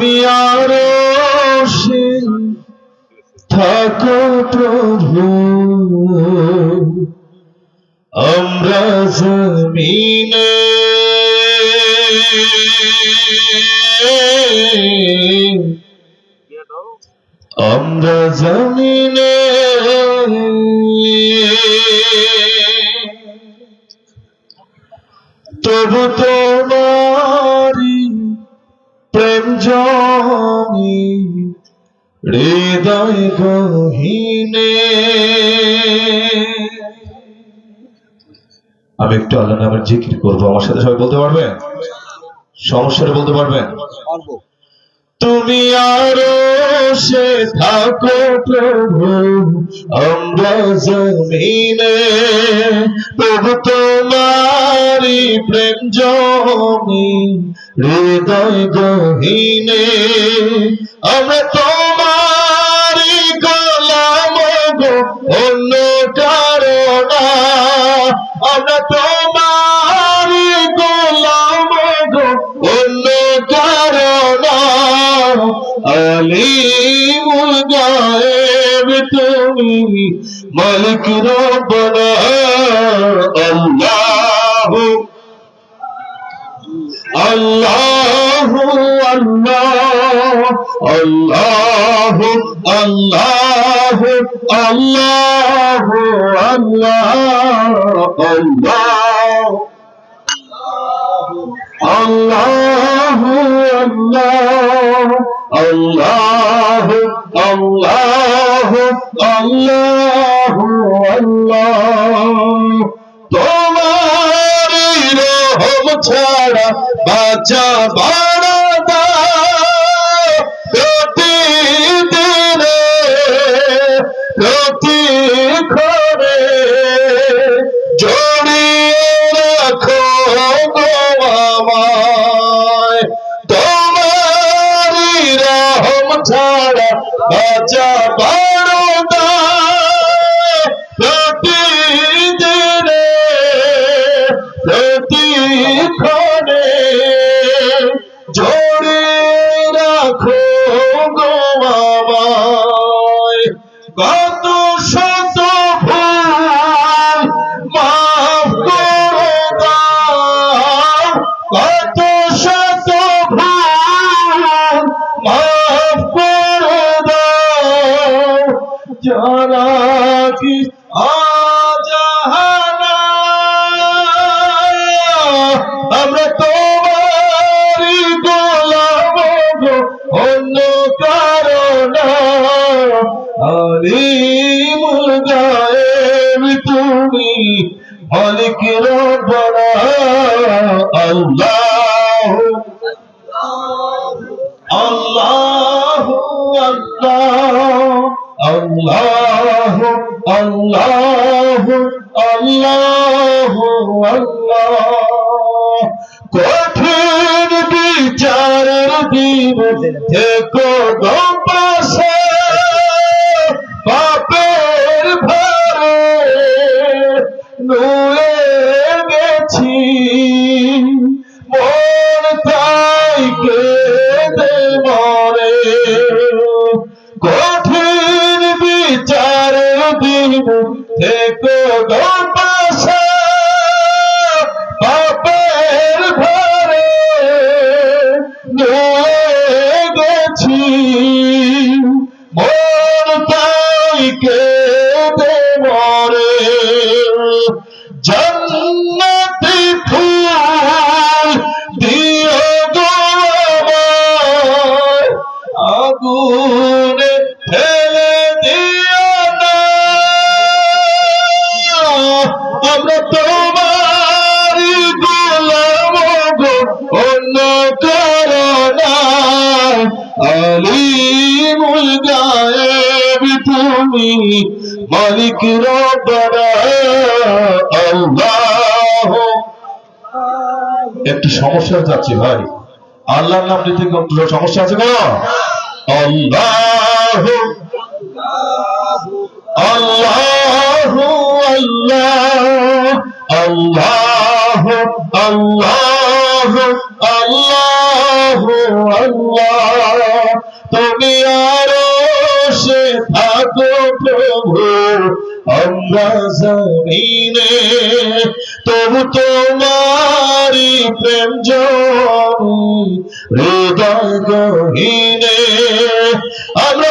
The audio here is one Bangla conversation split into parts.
তুমি আরও থাকো প্রভু। আমরা জমিনে আমরা জমিনে তবু তোমারি প্রেম জমি হৃদয় গহীনে। আমি একটু আল্লাহ নামের জিকির করব আমার সাথে সবাই বলতে পারবেন? সমস্যাটা বলতে পারবেন? তুমি আরও সে থাকো প্রভু, আমরা জমিনে। প্রভু তোমারি প্রেম জমি, হৃদয় গহীনে। আমরা তোমারি গোলাম গো, অন্য কারণ আমরা তোমারি গোলাম গো, অন্য আলিমুল গায়েব তুমি মালিক রব্বানা আল্লাহ আল্লাহ আল্লাহ আল্লাহ আল্লাহ আল্লাহ আল্লাহ আল্লাহ আল্লাহ আল্লাহ আল্লাহ আল্লাহ আল্লাহ তোমার রহম ছাড়া বাঁচা বাড়া প্রতিদিনে বাজা বারোদা প্রতিদিনে প্রতিক্ষণে জোরে রাখো গো আমায়। কত শত ভুল মাফ করো কত যারা কি আমরা তোমারই গোলাম অন্য কারণ আলিমুল গায়েব তুমি মালিক আল্লাহ। আল্লাহ আল্লাহ। আল্লাহ আল্লাহ আল্লাহ কঠিন বিচারের দিন থেকো। থেকো অন্য তুমি মালিক রব্বানা, আল্লাহ। একটু সমস্যা যাচ্ছে ভাই। আল্লাহর নাম নিতে কোনো সমস্যা আছে কোনো? আল্লাহ। আল্লাহ আল্লাহ। আল্লাহ আল্লাহ। আল্লাহ আল্লাহ তুমি আরও সে থাকো প্রভু, আমরা জমিনে। তবু তোমারি প্রেম হৃদয় গহীনে। আমরা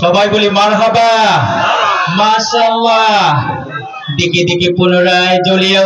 সবাই বলি মারহাবা। মাশাআল্লাহ। দিকে দিকে পুনরায় জ্বলিয়ে